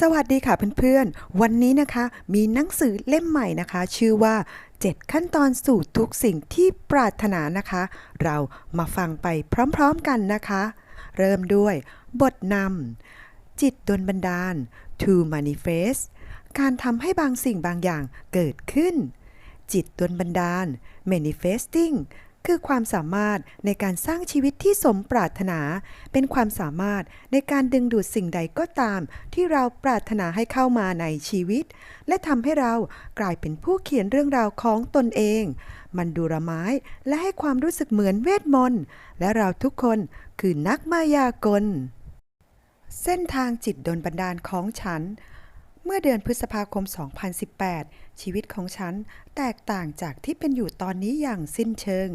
สวัสดีค่ะเพื่อนๆ วันนี้นะคะมีหนังสือเล่มใหม่นะคะ ชื่อว่า 7 ขั้นตอนสู่ทุกสิ่งที่ปรารถนานะคะ เรามาฟังไปพร้อมๆกันนะคะ เริ่มด้วย บทนำจิตดลบันดาล to manifest การทำให้บางสิ่งบางอย่างเกิดขึ้น จิตดลบันดาล manifesting คือความสามารถในการสร้างชีวิตที่สมปรารถนา เป็นความสามารถในการดึงดูดสิ่งใดก็ตาม ที่เราปรารถนาให้เข้ามาในชีวิต และทำให้เรากลายเป็นผู้เขียนเรื่องราวของตนเอง มันดูระไม้และให้ความรู้สึกเหมือนเวทมนต์ และเราทุกคนคือนักมายากล เส้นทางจิตดลบันดาลของฉัน เมื่อเดือนพฤษภาคม 2018 ชีวิตของฉันแตกต่างจากที่เป็นอยู่ตอนนี้อย่างสิ้นเชิง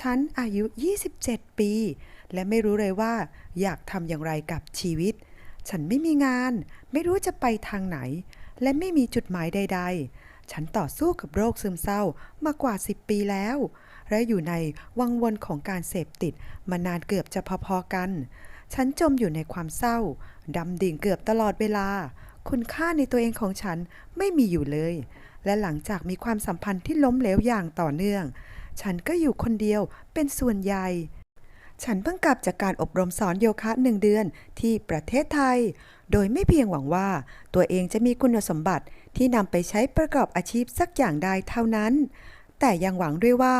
ฉันอายุ 27 ปี และไม่รู้เลยว่าอยากทำอย่างไรกับชีวิต ฉันไม่มีงาน ไม่รู้จะไปทางไหน และไม่มีจุดหมายใด ๆ ฉันต่อสู้กับโรคซึมเศร้ามากว่า 10 ปีแล้ว และอยู่ในวังวนของการเสพติดมานานเกือบจะพอๆกัน ฉันจมอยู่ในความเศร้าดำดิ่งเกือบตลอดเวลา คุณค่าในตัวเองของฉันไม่มีอยู่เลย และหลังจากมีความสัมพันธ์ที่ล้มเหลวอย่างต่อเนื่อง ฉันก็อยู่คนเดียวเป็นส่วนใหญ่ ฉันเพิ่งกลับจากการอบรมสอนโยคะหนึ่งเดือนที่ประเทศไทย โดยไม่เพียงหวังว่าตัวเองจะมีคุณสมบัติที่นำไปใช้ประกอบอาชีพสักอย่างใดเท่านั้น แต่ยังหวังด้วยว่า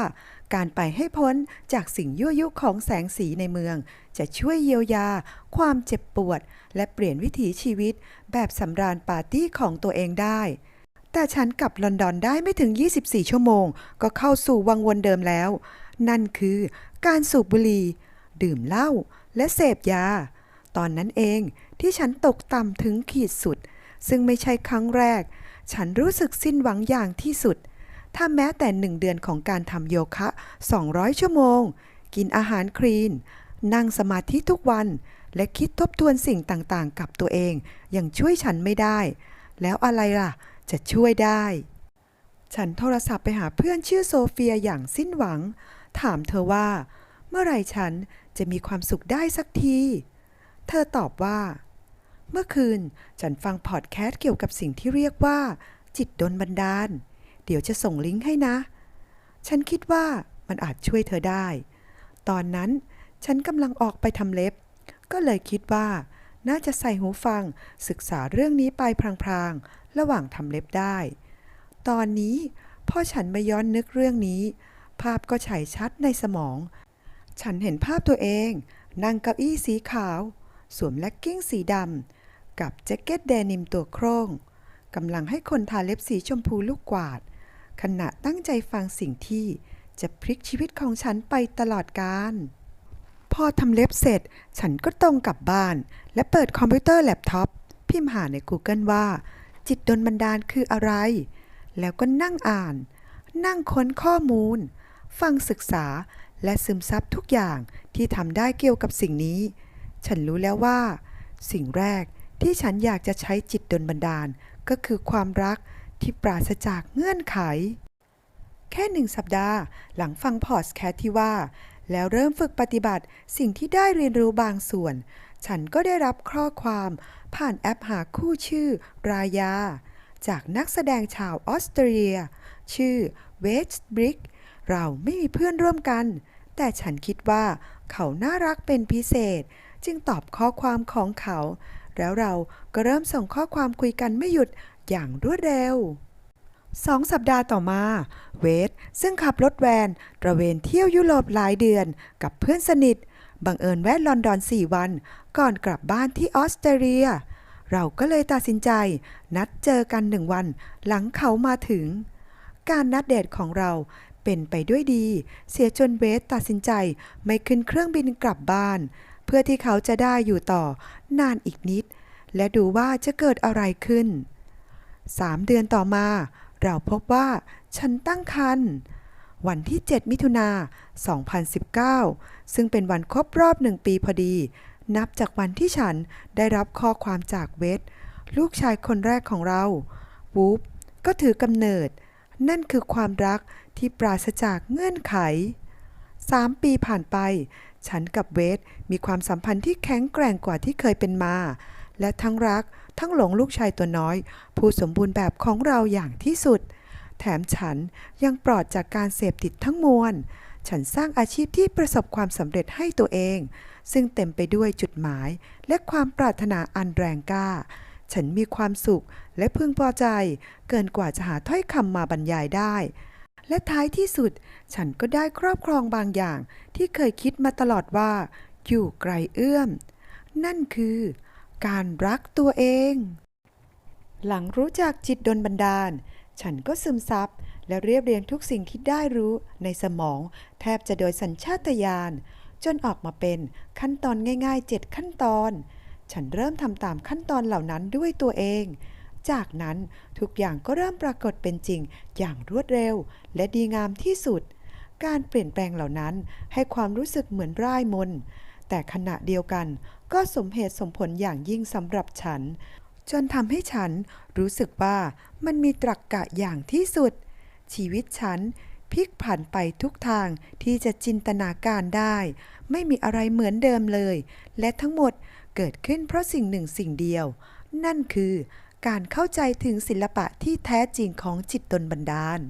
การไปให้พ้นจากสิ่งยั่วยุของแสงสีในเมือง จะช่วยเยียวยา ความเจ็บปวด และเปลี่ยนวิถีชีวิต แบบสำราญปาร์ตี้ของตัวเองได้ แต่ฉันกลับลอนดอนได้ไม่ถึง 24 ชั่วโมง ก็เข้าสู่วังวนเดิมแล้ว นั่นคือการสูบบุหรี่ ดื่มเหล้าและเสพยา ตอนนั้นเองที่ฉันตกต่ำถึงขีดสุด ซึ่งไม่ใช่ครั้งแรก ฉันรู้สึกสิ้นหวังอย่างที่สุด ถ้าแม้แต่หนึ่งเดือนของการทำโยคะ 200 ชั่วโมง กินอาหารคลีน นั่งสมาธิทุกวัน และคิดทบทวนสิ่งต่างๆ กับตัวเองยังช่วยฉันไม่ได้ แล้วอะไรล่ะ จะช่วยได้ ฉันโทรศัพท์ไปหาเพื่อนชื่อโซเฟียอย่างสิ้นหวัง ถามเธอว่า เมื่อไรฉันจะมีความสุขได้สักที เธอตอบว่า เมื่อคืนฉันฟังพอดแคสต์เกี่ยวกับสิ่งที่เรียกว่า จิตดลบันดาล เดี๋ยวจะส่งลิงก์ให้นะ ฉันคิดว่ามันอาจช่วยเธอได้ ตอนนั้นฉันกำลังออกไปทำเล็บ ก็เลยคิดว่าน่าจะใส่หูฟังศึกษาเรื่องนี้ไปพลางๆ ระหว่างทำเล็บได้ ตอนนี้พอฉันมาย้อนนึกเรื่องนี้ ภาพก็ฉายชัดในสมอง ฉันเห็นภาพตัวเอง นั่งเก้าอี้สีขาว สวมแลกกิ้งสีดำกับแจ็คเก็ตแดนิมตัวโคร่งกำลังให้คนทาเล็บสีชมพูลูกกวาด ขณะตั้งใจฟังสิ่งที่จะพลิกชีวิตของฉันไปตลอดกาลพอทำเล็บเสร็จ ฉันก็ตรงกลับบ้าน และเปิดคอมพิวเตอร์แล็ปท็อป พิมพ์หาใน Google ว่า จิตดลบันดาลคืออะไร แล้วก็นั่งอ่าน นั่งค้นข้อมูล ฟังศึกษาและซึมซับทุกอย่างที่ทำได้เกี่ยวกับสิ่งนี้ ฉันรู้แล้วว่า สิ่งแรกที่ฉันอยากจะใช้จิตดลบันดาลก็คือความรัก ที่ปราศจากเงื่อนไข แค่หนึ่งสัปดาห์หลังฟังพอดแคสที่ว่า แล้วเริ่มฝึกปฏิบัติสิ่งที่ได้เรียนรู้บางส่วน ฉันก็ได้รับข้อความผ่านแอปหาคู่ชื่อ รายา จากนักแสดงชาวออสเตรเลีย ชื่อเวสต์บริกเราไม่มีเพื่อนร่วมกัน แต่ฉันคิดว่าเขาน่ารักเป็นพิเศษ จึงตอบข้อความของเขา แล้วเราก็เริ่มส่งข้อความคุยกันไม่หยุด อย่างรวดเร็วสองสัปดาห์ต่อมา เวทซึ่งขับรถแวนตระเวนเที่ยวยุโรปหลายเดือนกับเพื่อนสนิท บังเอิญแวะลอนดอน4วัน ก่อนกลับบ้านที่ออสเตรเลีย เราก็เลยตัดสินใจ นัดเจอกันหนึ่งวัน หลังเขามาถึง การนัดเดทของเราเป็นไปด้วยดี เสียจนเวทตัดสินใจไม่ขึ้นเครื่องบินกลับบ้าน เพื่อที่เขาจะได้อยู่ต่อ นานอีกนิด และดูว่าจะเกิดอะไรขึ้น สามเดือนต่อมา เราพบว่าฉันตั้งครรภ์วันที่ 7 มิถุนา 2019 ซึ่งเป็นวันครบรอบหนึ่งปีพอดี นับจากวันที่ฉันได้รับข้อความจากเวทลูกชายคนแรกของเราวูฟก็ถือกำเนิด นั่นคือความรักที่ปราศจากเงื่อนไขสามปีผ่านไป ฉันกับเวทมีความสัมพันธ์ที่แข็งแกร่งกว่าที่เคยเป็นมา และทั้งรัก ทั้งหลงลูกชายตัวน้อย ผู้สมบูรณ์แบบของเราอย่างที่สุด แถมฉันยังปลอดจากการเสพติดทั้งมวล ฉันสร้างอาชีพที่ประสบความสำเร็จให้ตัวเอง ซึ่งเต็มไปด้วยจุดหมาย และความปรารถนาอันแรงกล้า ฉันมีความสุขและพึงพอใจ เกินกว่าจะหาถ้อยคำมาบรรยายได้ และท้ายที่สุด ฉันก็ได้ครอบครองบางอย่างที่เคยคิดมาตลอดว่า อยู่ไกลเอื้อม นั่นคือ การรักตัวเอง หลังรู้จักจิตดลบันดาล ฉันก็ซึมซับและเรียบเรียงทุกสิ่งที่ได้รู้ในสมอง แทบจะโดยสัญชาตญาณจนออกมาเป็นขั้นตอนง่ายๆ 7 ขั้นตอน ฉันเริ่มทำตามขั้นตอนเหล่านั้นด้วยตัวเอง จากนั้นทุกอย่างก็เริ่มปรากฏเป็นจริงอย่างรวดเร็ว และดีงามที่สุด การเปลี่ยนแปลงเหล่านั้นให้ความรู้สึกเหมือนร่ายมนต์ แต่ขณะเดียวกันก็สมเหตุสมผลอย่างยิ่งสำหรับฉัน จนทำให้ฉันรู้สึกว่ามันมีตรรกกะอย่างที่สุด ชีวิตฉันพลิกผันไปทุกทางที่จะจินตนาการได้ ไม่มีอะไรเหมือนเดิมเลย และทั้งหมดเกิดขึ้นเพราะสิ่งหนึ่งสิ่งเดียว นั่นคือการเข้าใจถึงศิลปะที่แท้จริงของจิตตนบันดาล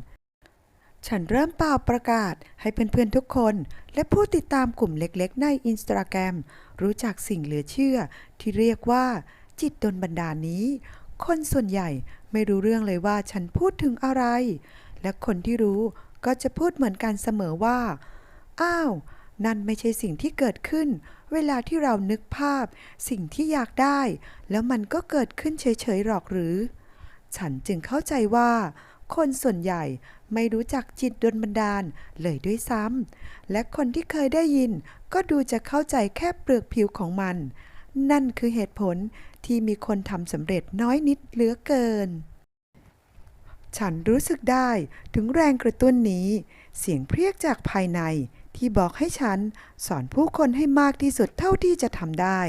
ฉันเริ่มเป่าประกาศให้เพื่อนๆทุกคน และผู้ติดตามกลุ่มเล็กๆ ในอินสตาแกรมรู้จักสิ่งเหลือเชื่อ ที่เรียกว่า จิตดนบันดาลนี้ คนส่วนใหญ่ไม่รู้เรื่องเลยว่าฉันพูดถึงอะไร และคนที่รู้ก็จะพูดเหมือนกันเสมอว่า อ้าว นั่นไม่ใช่สิ่งที่เกิดขึ้น เวลาที่เรานึกภาพ สิ่งที่อยากได้ แล้วมันก็เกิดขึ้นเฉยๆหรอกหรือ ฉันจึงเข้าใจว่า คนส่วนใหญ่ไม่รู้จักจิตดลบันดาลเลยด้วยซ้ำ และคนที่เคยได้ยินก็ดูจะเข้าใจแค่เปลือกผิวของมัน นั่นคือเหตุผลที่มีคนทำสำเร็จน้อยนิดเหลือเกิน ฉันรู้สึกได้ถึงแรงกระตุ้นนี้ เสียงเพรียกจากภายในที่บอกให้ฉันสอนผู้คนให้มากที่สุดเท่าที่จะทำได้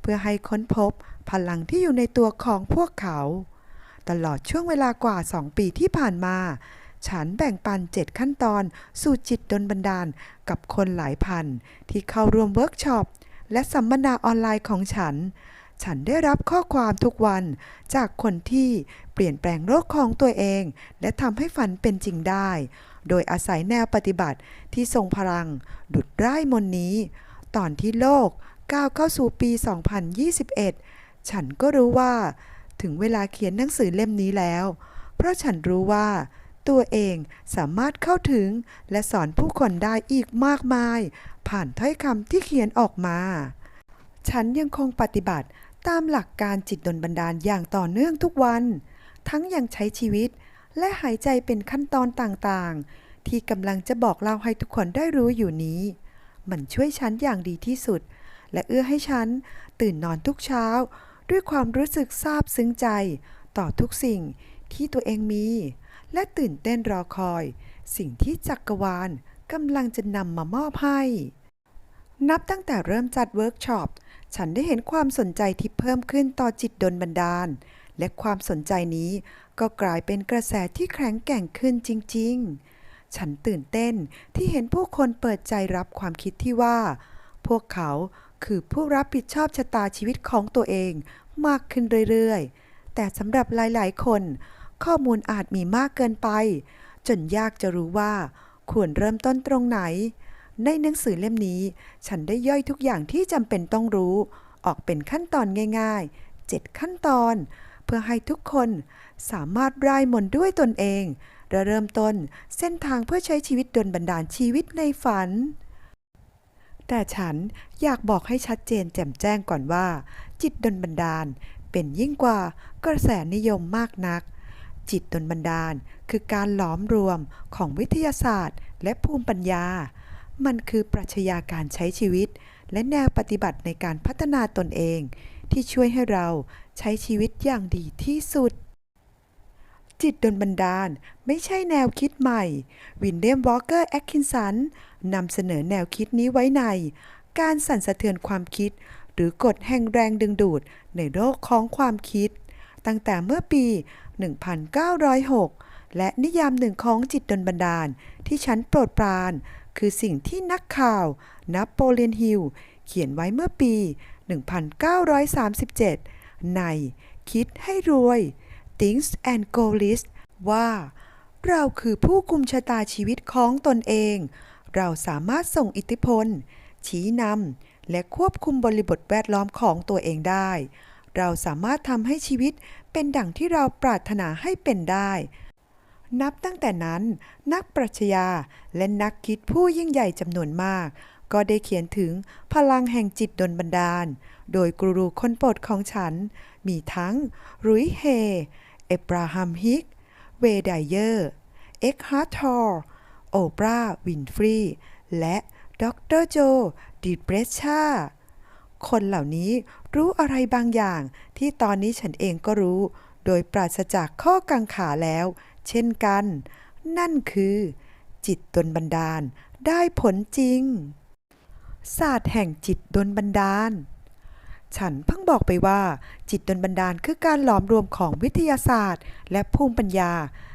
เพื่อให้ค้นพบพลังที่อยู่ในตัวของพวกเขา ตลอดช่วงเวลากว่า 2 ปีที่ผ่านมา ฉันแบ่งปัน 7 ขั้นตอน สู่จิตดลบันดาลกับคนหลายพัน ที่เข้าร่วมเวิร์กช็อป และสัมมนาออนไลน์ของฉัน ฉันได้รับข้อความทุกวันจากคนที่เปลี่ยนแปลงโลกของตัวเอง และทำให้ฝันเป็นจริงได้ โดยอาศัยแนวปฏิบัติที่ทรงพลัง ดุดร่ายมนนี้ ตอนที่โลกก้าวเข้าสู่ปี 2021 ฉันก็รู้ว่า ถึงเวลาเขียนหนังสือเล่มนี้แล้ว เพราะฉันรู้ว่า ตัวเองสามารถเข้าถึงและสอนผู้คนได้อีกมากมาย ผ่านถ้อยคำที่เขียนออกมา ฉันยังคงปฏิบัติตามหลักการจิตดลบันดาลอย่างต่อเนื่องทุกวัน ทั้งยังใช้ชีวิตและหายใจเป็นขั้นตอนต่างๆ ที่กำลังจะบอกเล่าให้ทุกคนได้รู้อยู่นี้ มันช่วยฉันอย่างดีที่สุด และเอื้อให้ฉันตื่นนอนทุกเช้า ด้วยความรู้สึกซาบซึ้งใจ ต่อทุกสิ่งที่ตัวเองมี และตื่นเต้นรอคอย สิ่งที่จักรวาลกำลังจะนำมามอบให้ นับตั้งแต่เริ่มจัดเวิร์กช็อป ฉันได้เห็นความสนใจที่เพิ่มขึ้นต่อจิตดลบันดาล และความสนใจนี้ก็กลายเป็นกระแสที่แข็งแกร่งขึ้นจริง ๆ ฉันตื่นเต้นที่เห็นผู้คนเปิดใจรับความคิดที่ว่า พวกเขา คือผู้รับผิดชอบชะตาชีวิตของตัวเองมากขึ้นเรื่อยๆ แต่สำหรับหลายๆ คน ข้อมูลอาจมีมากเกินไป จนยากจะรู้ว่า ควรเริ่มต้นตรงไหน ในหนังสือเล่มนี้ ฉันได้ย่อยทุกอย่างที่จำเป็นต้องรู้ ออกเป็นขั้นตอนง่ายๆ 7 ขั้นตอน เพื่อให้ทุกคนสามารถร่ายมนต์ด้วยตนเองและเริ่มต้นเส้นทางเพื่อใช้ชีวิตดลบันดาลชีวิตในฝัน แต่ฉันอยากบอกให้ชัดเจนแจ่มแจ้งก่อนว่า จิตดลบันดาลเป็นยิ่งกว่ากระแสนิยมมากนัก จิตดลบันดาลคือการหลอมรวมของวิทยาศาสตร์ และภูมิปัญญา มันคือปรัชญาการใช้ชีวิต และแนวปฏิบัติในการพัฒนาตนเอง ที่ช่วยให้เราใช้ชีวิตอย่างดีที่สุด จิตดลบันดาล ไม่ใช่แนวคิดใหม่ วินเลียมวอลเกอร์แอคคินสันนำเสนอแนวคิดนี้ไว้ใน การสั่นสะเทือนความคิด หรือกฎแห่งแรงดึงดูดในโลกของความคิด ตั้งแต่เมื่อปี 1906 และนิยามหนึ่งของจิตดลบันดาลที่ฉันโปรดปราน คือสิ่งที่นักข่าว นโปเลียนฮิลเขียนไว้เมื่อปี 1937 ในคิดให้รวย Things and Go List ว่า เราคือผู้กุมชะตาชีวิตของตนเอง เราสามารถส่งอิทธิพล ชี้นำและควบคุมบริบทแวดล้อมของตัวเองได้ เราสามารถทำให้ชีวิตเป็นดั่งที่เราปรารถนาให้เป็นได้นับตั้งแต่นั้น นักปรัชญาและนักคิดผู้ยิ่งใหญ่จำนวนมาก ก็ได้เขียนถึงพลังแห่งจิตดลบันดาล โดยกูรูคนโปรดของฉัน มีทั้งรุยเฮ เอบราฮัมฮิก เวย์ไดเยอร์ เอ็กฮาร์ทอร์ โอปราวินฟรี และดรโจดีเบรชชาคนเหล่านี้รู้อะไรบางอย่างที่ตอนนี้ฉันเองก็รู้ โดยปราศจากข้อกังขาแล้ว เช่นกัน นั่นคือ จิตดลบันดาลได้ผลจริงศาสตร์แห่งจิตดลบันดาล ฉันเพิ่งบอกไปว่า จิตดลบันดาลคือการหลอมรวมของวิทยาศาสตร์ และภูมิปัญญา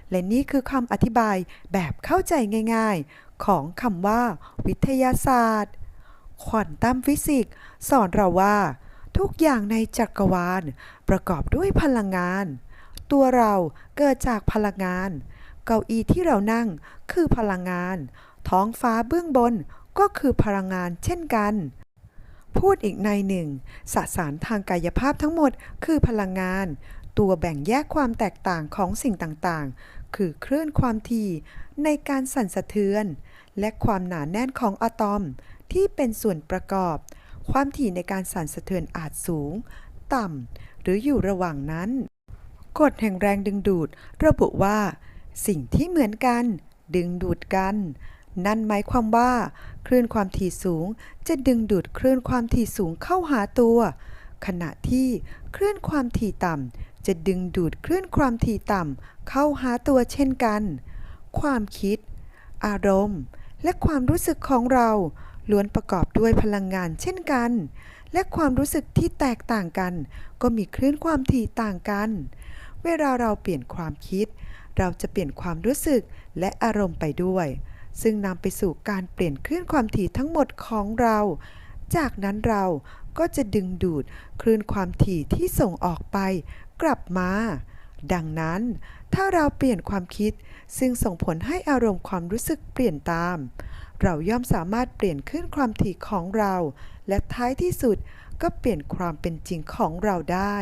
และนี่คือคำอธิบายแบบเข้าใจง่ายๆ ของคำว่า วิทยาศาสตร์ ควอนตัมฟิสิกส์สอนเราว่า ทุกอย่างในจักรวาล ประกอบด้วยพลังงาน ตัวเราเกิดจากพลังงาน เก้าอี้ที่เรานั่งคือพลังงาน ท้องฟ้าเบื้องบนก็คือพลังงานเช่นกัน พูดอีกในหนึ่ง สสารทางกายภาพทั้งหมดคือพลังงาน ตัวแบ่งแยกความแตกต่างของสิ่งต่างๆ คือคลื่นความถี่ในการสั่นสะเทือน และความหนาแน่นของอะตอมที่เป็นส่วนประกอบ ความถี่ในการสั่นสะเทือนอาจสูง ต่ำ หรืออยู่ระหว่างนั้น กฎแห่งแรงดึงดูด ระบุว่า สิ่งที่เหมือนกัน ดึงดูดกัน นั่นหมายความว่า คลื่นความถี่สูงจะดึงดูดคลื่นความถี่สูงเข้าหาตัว ขณะที่คลื่นความถี่ต่ำจะดึงดูดคลื่นความถี่ต่ำเข้าหาตัวเช่นกัน ความคิด อารมณ์ และความรู้สึกของเราล้วนประกอบด้วยพลังงานเช่นกัน และความรู้สึกที่แตกต่างกัน ก็มีคลื่นความถี่ต่างกัน เวลาเราเปลี่ยนความคิด เราจะเปลี่ยนความรู้สึกและอารมณ์ไปด้วย ซึ่งนำไปสู่การเปลี่ยนคลื่นความถี่ทั้งหมดของเรา จากนั้นเราก็จะดึงดูดคลื่นความถี่ที่ส่งออกไป กลับมา ดังนั้น ถ้าเราเปลี่ยนความคิด ซึ่งส่งผลให้อารมณ์ความรู้สึกเปลี่ยนตาม เราย่อมสามารถเปลี่ยนคลื่นความถี่ของเรา และท้ายที่สุดก็เปลี่ยนความเป็นจริงของเราได้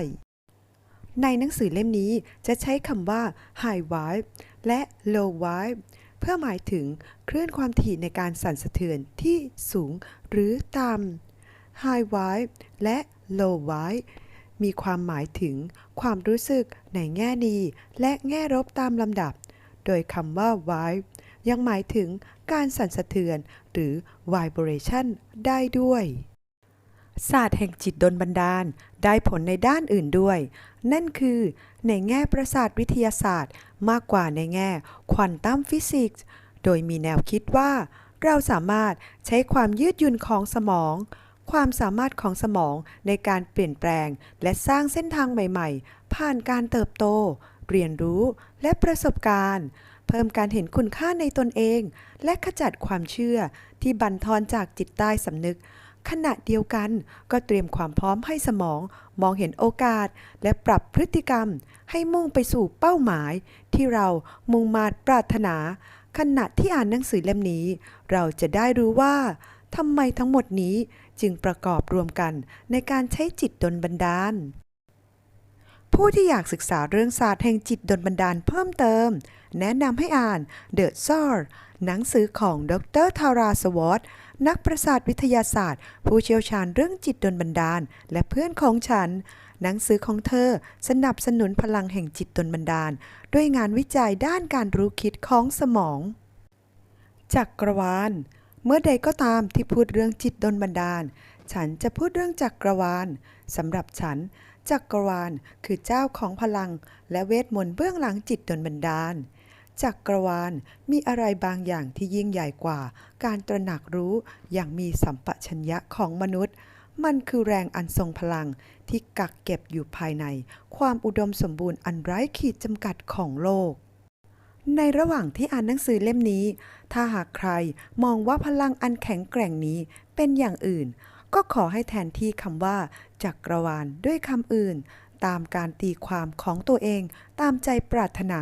ในหนังสือเล่มนี้จะใช้คำว่า high vibe และ low vibe เพื่อหมายถึงคลื่นความถี่ในการสั่นสะเทือนที่สูงหรือต่ำ high vibe และ low vibe มีความหมายถึงความรู้สึกในแง่ดีและแง่ลบตามลำดับ โดยคำว่า vibe ยังหมายถึงการสั่นสะเทือนหรือ vibration ได้ด้วย ศาสตร์แห่งจิตดลบันดาล ได้ผลในด้านอื่นด้วย นั่นคือ ในแง่ประสาทวิทยาศาสตร์ มากกว่าในแง่ควอนตัมฟิสิกส์ โดยมีแนวคิดว่า เราสามารถใช้ความยืดหยุ่นของสมอง ความสามารถของสมองในการเปลี่ยนแปลง และสร้างเส้นทางใหม่ ๆ ผ่านการเติบโต เรียนรู้และประสบการณ์ เพิ่มการเห็นคุณค่าในตนเอง และขจัดความเชื่อที่บั่นทอนจากจิตใต้สำนึก ขณะเดียวกันก็เตรียมความพร้อมให้สมอง มองเห็นโอกาส และปรับพฤติกรรม ให้มุ่งไปสู่เป้าหมาย ที่เรามุ่งมาปรารถนา ขณะที่อ่านหนังสือเล่มนี้ เราจะได้รู้ว่าทำไมทั้งหมดนี้จึงประกอบรวมกันในการใช้จิตดลบันดาล ผู้ที่อยากศึกษาเรื่องศาสตร์แห่งจิตดลบันดาลเพิ่มเติม แนะนำให้อ่าน The Soul หนังสือของดรทาราสวอต นักประสาทวิทยาศาสตร์ ผู้เชี่ยวชาญเรื่องจิตดลบันดาล และเพื่อนของฉัน หนังสือของเธอสนับสนุนพลังแห่งจิตดลบันดาล ด้วยงานวิจัยด้านการรู้คิดของสมอง จักรวาล เมื่อใดก็ตามที่พูดเรื่องจิตดลบันดาล ฉันจะพูดเรื่องจักรวาลสำหรับฉัน จักรวาลคือเจ้าของพลัง และเวทมนต์เบื้องหลังจิตดลบันดาล จักกรวาลมีอะไรบางอย่างที่ยิ่งใหญ่กว่า การตระหนักรู้อย่างมีสัมปชัญญะของมนุษย์ มันคือแรงอันทรงพลังที่กักเก็บอยู่ภายใน ความอุดมสมบูรณ์อันไร้ขีดจำกัดของโลก ในระหว่างที่อ่านหนังสือเล่มนี้ ถ้าหากใครมองว่าพลังอันแข็งแกร่งนี้เป็นอย่างอื่น ก็ขอให้แทนที่คำว่า จักรวาลด้วยคำอื่น ตามการตีความของตัวเองตามใจปรารถนา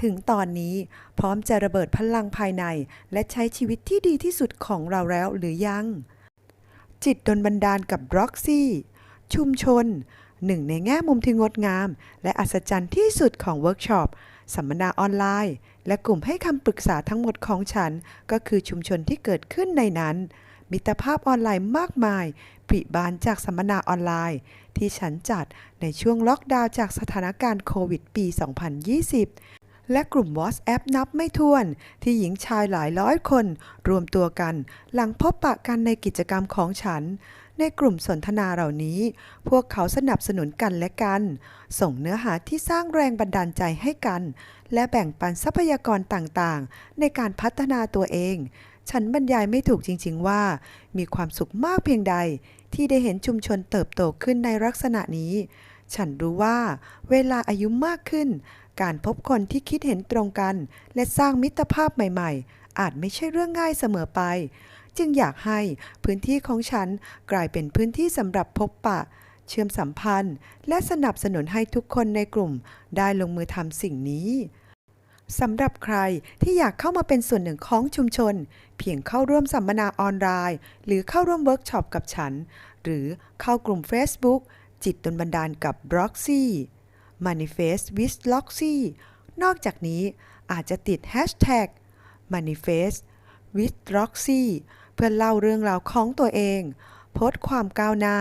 ถึงตอนนี้พร้อมจะระเบิดพลังภายใน และใช้ชีวิตที่ดีที่สุดของเราแล้วหรือยัง จิตดนบันดาลกับร็อกซี่ ชุมชน หนึ่งในแง่มุมที่งดงาม และอัศจรรย์ที่สุดของเวิร์กช็อปสัมมนาออนไลน์ และกลุ่มให้คำปรึกษาทั้งหมดของฉัน ก็คือชุมชนที่เกิดขึ้นในนั้น มิตรภาพออนไลน์มากมายปริบานจากสัมมนาออนไลน์ ที่ฉันจัดในช่วงล็อกดาวน์จากสถานการณ์โควิดปี 2020 และกลุ่ม WhatsApp นับไม่ถ้วน ที่หญิงชายหลายร้อยคน รวมตัวกัน หลังพบปะกันในกิจกรรมของฉัน ในกลุ่มสนทนาเหล่านี้ พวกเขาสนับสนุนกันและกัน ส่งเนื้อหาที่สร้างแรงบันดาลใจให้กัน และแบ่งปันทรัพยากรต่างๆ ในการพัฒนาตัวเอง ฉันบรรยายไม่ถูกจริง ๆ ว่า มีความสุขมากเพียงใด ที่ได้เห็นชุมชนเติบโตขึ้นในลักษณะนี้ฉันรู้ว่าเวลาอายุมากขึ้น การพบคนที่คิดเห็นตรงกัน และสร้างมิตรภาพใหม่ๆ อาจไม่ใช่เรื่องง่ายเสมอไป จึงอยากให้พื้นที่ของฉันกลายเป็นพื้นที่สำหรับพบปะ เชื่อมสัมพันธ์ และสนับสนุนให้ทุกคนในกลุ่ม ได้ลงมือทำสิ่งนี้สำหรับใครที่อยากเข้ามาเป็นส่วนหนึ่งของชุมชน เพียงเข้าร่วมสัมมนาออนไลน์ หรือเข้าร่วมเวิร์กช็อปกับฉัน หรือเข้ากลุ่ม Facebook จิตดลบันดาลกับ b r o x y Manifest with l o x y นอกจากนี้อาจจะติด Hashtag Manifest with Loxy เพื่อเล่าเรื่องราวของตัวเอง โพสต์ความก้าวหน้า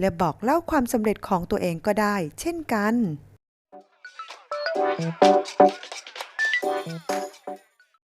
และบอกเล่าความสำเร็จของตัวเองก็ได้ เช่นกัน